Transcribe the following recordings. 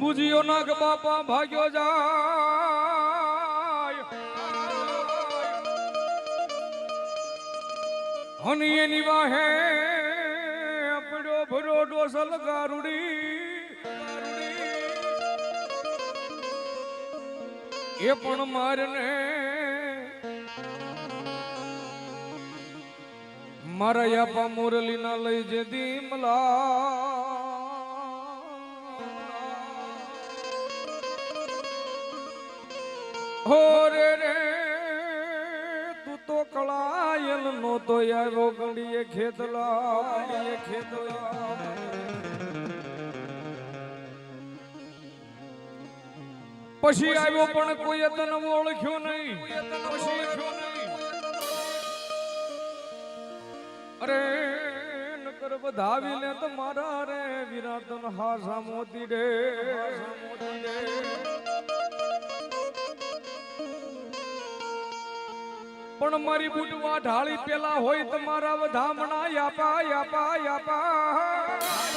બુજીઓ નાગ બાપા ભાગ્યો જાય. હની એની વાહે પડ્યો ભરો ડોસલ ગારુડી. એ પણ મારને મારા યાપા મુરલી ના લઈ જે દીમલા હો રે રે તું તો કળાયલ નો તો આવ્યો ગંડીએ ખેતલા ખેતલા પછી આવ્યો પણ કોઈ તને ઓળખ્યો નહીં. અરે, નકર વધાવી લે તો મારા રે વિરાટન હાસા મોતી રે પણ મારી બુટવા ઢાળી પેલા હોય તમારા વધામણા યાપા યાપા યાપા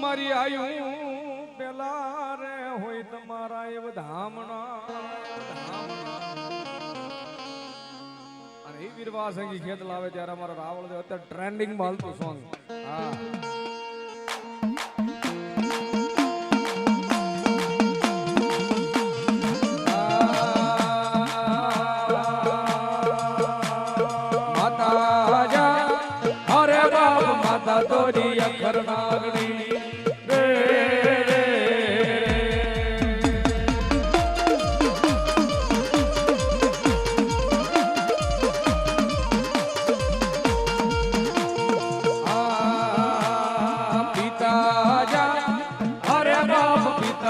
મારી આયુ પેલા રે હોય તમારા એ વધામણા અને એ વીરવા સંગી ખેત લાવે ત્યારે અમારો રાવળ અત્યારે ટ્રેન્ડિંગમાં હાલતું સોંગ હા. માતા જા અરે બાપ માતા તોરી અખર નાગણી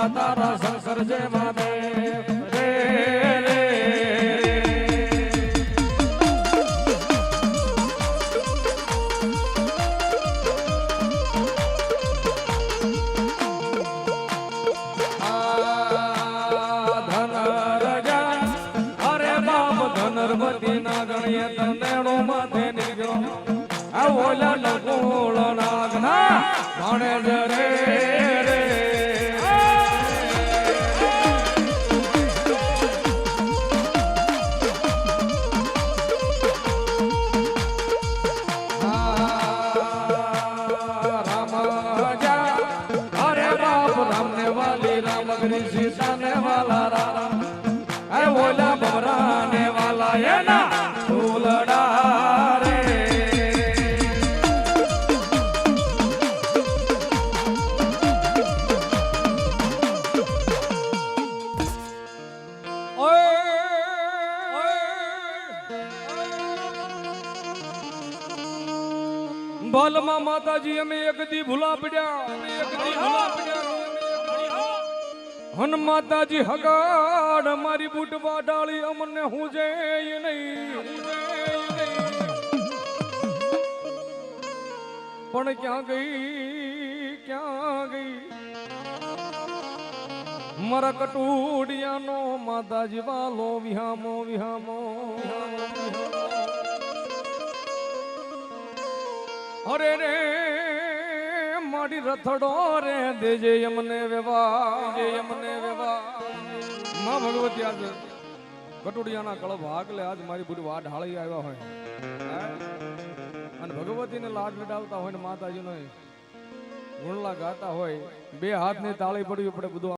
તારા સંસર જે માને બાપ ના ગણીએ તનેણો માથે નીકળો. આ ઓલા નગોળ નાગના ભણે જ રે રામ ને વાલી રામ ગરી સીતા ને વાલા બાલમાં માતાજી અમે એક દી ભૂલા પડ્યા. એક દી ભૂલા પડ્યા હન માતાજી હગાડ, મારી બુટવા ડાળી અમને હું જે નહીં. નહીં. પણ ક્યાં ગઈ ક્યાં ગઈ? મારા કટુડિયાનો માતાજી વાલો વિહામો વિહામો વિહામો. અરે રે મારી રથડો રે દેજે અમને વેવા દેજે અમને વેવા માં ભગવતી આજ કટુડિયાના કળ ભાગ લે આજ મારી બુડી વાડ હાળી આવ્યા હોય. અને ભગવતીને લાડ લડાવતા હોય ને માતાજીનો ગુણલા ગાતા હોય. બે હાથની તાળી પડવી પડે બધું